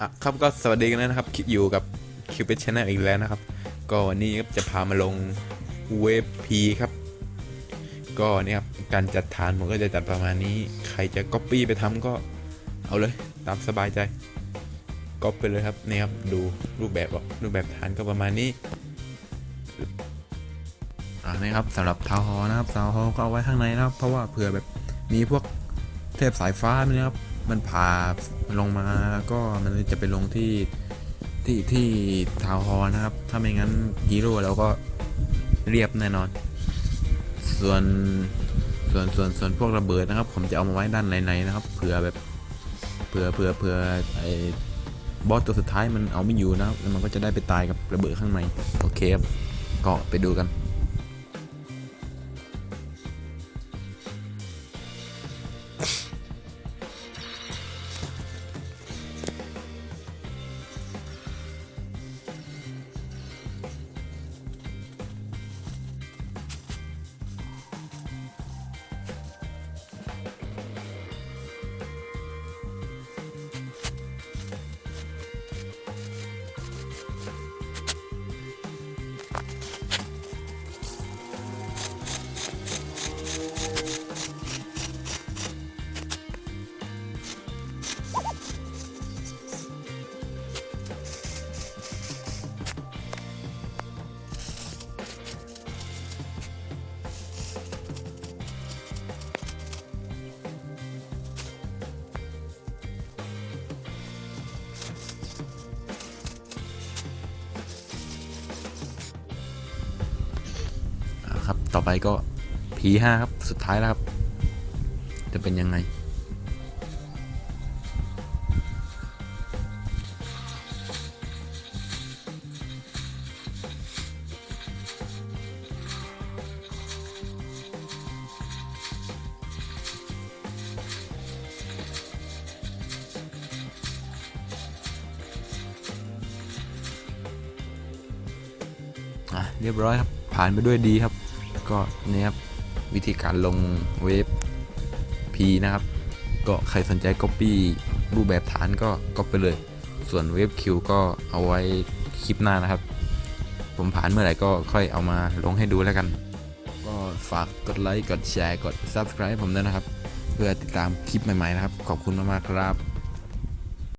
อะครับก็สวัสดีกันนะครับคิดอยู่กับคิวเป็ดชแนลอีกแล้วนะครับ ก็วันนี้จะพามาลงเวฟพีครับ ก็เนี่ยครับการจัดฐานผมก็จะจัดประมาณนี้ ใครจะก๊อปปี้ไปทำก็เอาเลยตามสบายใจก๊อปไปเลยครับเนี่ยครับดูรูปแบบอะรูปแบบฐานก็ประมาณนี้ อ่านี่ครับสำหรับทาวฮอนะครับทาวฮอก็เอาไว้ข้างในนะครับ เพราะว่าเผื่อแบบมีพวกเทพสายฟ้าเนี่ยครับ มันผ่าลงมาก็มันจะไปลงที่ที่ที่ทาวฮอนะครับ ถ้าไม่งั้นฮีโร่เราก็เรียบแน่นอน ส่วนส่วนส่วนส่วนพวกระเบิดนะครับ ผมจะเอามาไว้ด้านในๆนะครับเผื่อแบบเผื่อเผื่อเผื่อไอ้บอสตัวสุดท้ายมันเอาไม่อยู่นะครับแล้วมันก็จะได้ไปตายกับระเบิดข้างในโอเคครับก็ไปดูกัน ครับ ต่อไปก็ P5 ครับ สุดท้ายแล้วครับ จะเป็นยังไง อะ เรียบร้อยครับ ผ่านไปด้วยดีครับ ก็นี่ครับวิธีการลงเวฟ P นะครับ ก็ใครสนใจ Copy รูปแบบฐานก็ก็ไปเลย ส่วนเวฟ Q ก็เอาไว้คลิปหน้านะครับ ผมผ่านเมื่อไหร่ก็ค่อยเอามาลงให้ดูแล้วกัน ก็ฝากกดไลค์ กดแชร์ กด Subscribe ผมด้วยนะครับ เพื่อติดตามคลิปใหม่ๆนะครับ ขอบคุณมากๆครับ